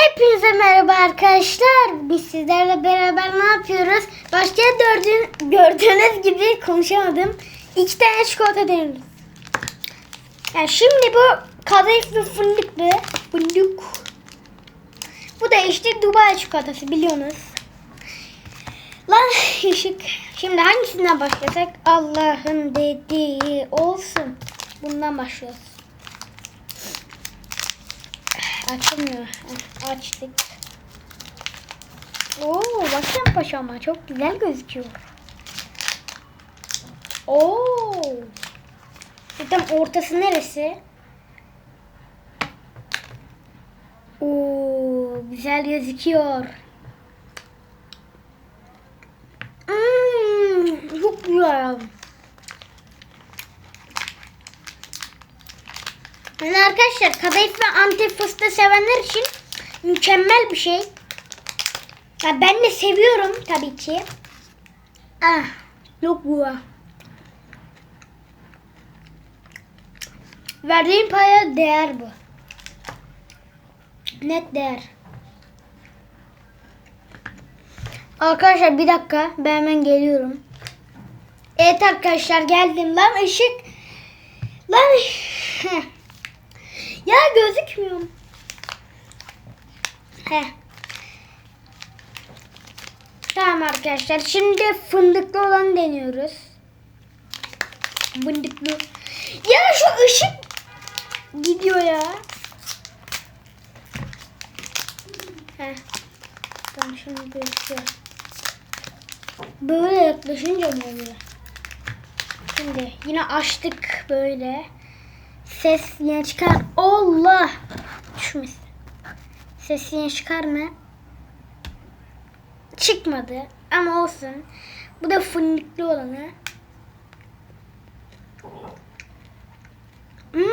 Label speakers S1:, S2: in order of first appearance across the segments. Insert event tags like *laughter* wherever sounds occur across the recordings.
S1: Hepinize merhaba arkadaşlar. Biz sizlerle beraber ne yapıyoruz? Başta gördüğün, gördüğünüz gibi konuşamadım. İki tane çikolata deniyoruz. Yani şimdi bu kadayıf ve fındıklı. Fındık. Bu da işte Dubai çikolatası biliyorsunuz. Lan *laughs* ışık. Şimdi hangisinden başlasak? Allah'ın dediği olsun. Bundan başlıyoruz. Açılmıyor. Açtık. Oo, bakın paşama çok güzel gözüküyor. Oo. Tam ortası neresi? Oo, güzel gözüküyor. Hmm, çok güzel. Yani arkadaşlar kadayıf ve antep fıstığı sevenler için mükemmel bir şey. Ya ben de seviyorum tabii ki. Ah, güzel. Verdiğim paraya değer bu. Net değer. Arkadaşlar bir dakika ben hemen geliyorum. Evet arkadaşlar geldim lan ışık. Lan *laughs* gözükmüyor. Heh. Tamam arkadaşlar şimdi fındıklı olan deniyoruz. Fındıklı. Ya şu ışık gidiyor ya. Heh. Tamam şimdi gözüküyor. Böyle yaklaşınca mı oluyor? Şimdi yine açtık böyle. Ses yine çıkar. Allah! Düşmesin. Ses yine çıkar mı? Çıkmadı. Ama olsun. Bu da fındıklı olanı. Hmm.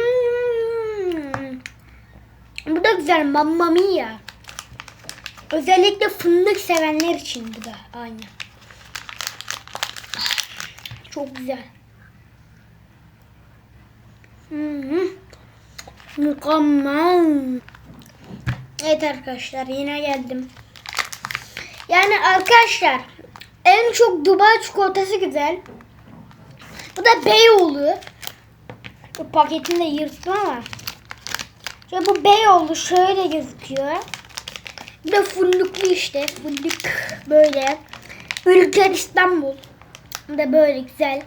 S1: Bu da güzel. Mamma mia. Özellikle fındık sevenler için bu da aynı. Çok güzel. Mükemmel. Evet arkadaşlar yine geldim. Yani arkadaşlar en çok Dubai çikolatası güzel. Bu da Beyoğlu. Bu paketini de yırttım ama. Ya bu Beyoğlu şöyle gözüküyor. Bir de fındıklı işte. Fındık böyle. Ülker İstanbul. Bu da böyle güzel.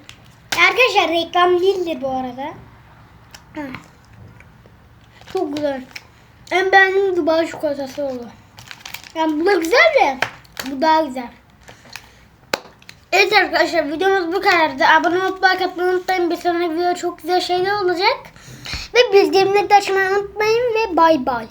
S1: Arkadaşlar reklam değildir bu arada. Hı. Çok güzel. En beğendiğim Dubai çikolatası oldu. Yani bu da güzel de bu daha güzel. Evet arkadaşlar videomuz bu kadardı. Abone olup like atmayı unutmayın. Bir sonraki video çok güzel şeyler olacak. Ve bildirimleri de açmayı unutmayın ve bay bay.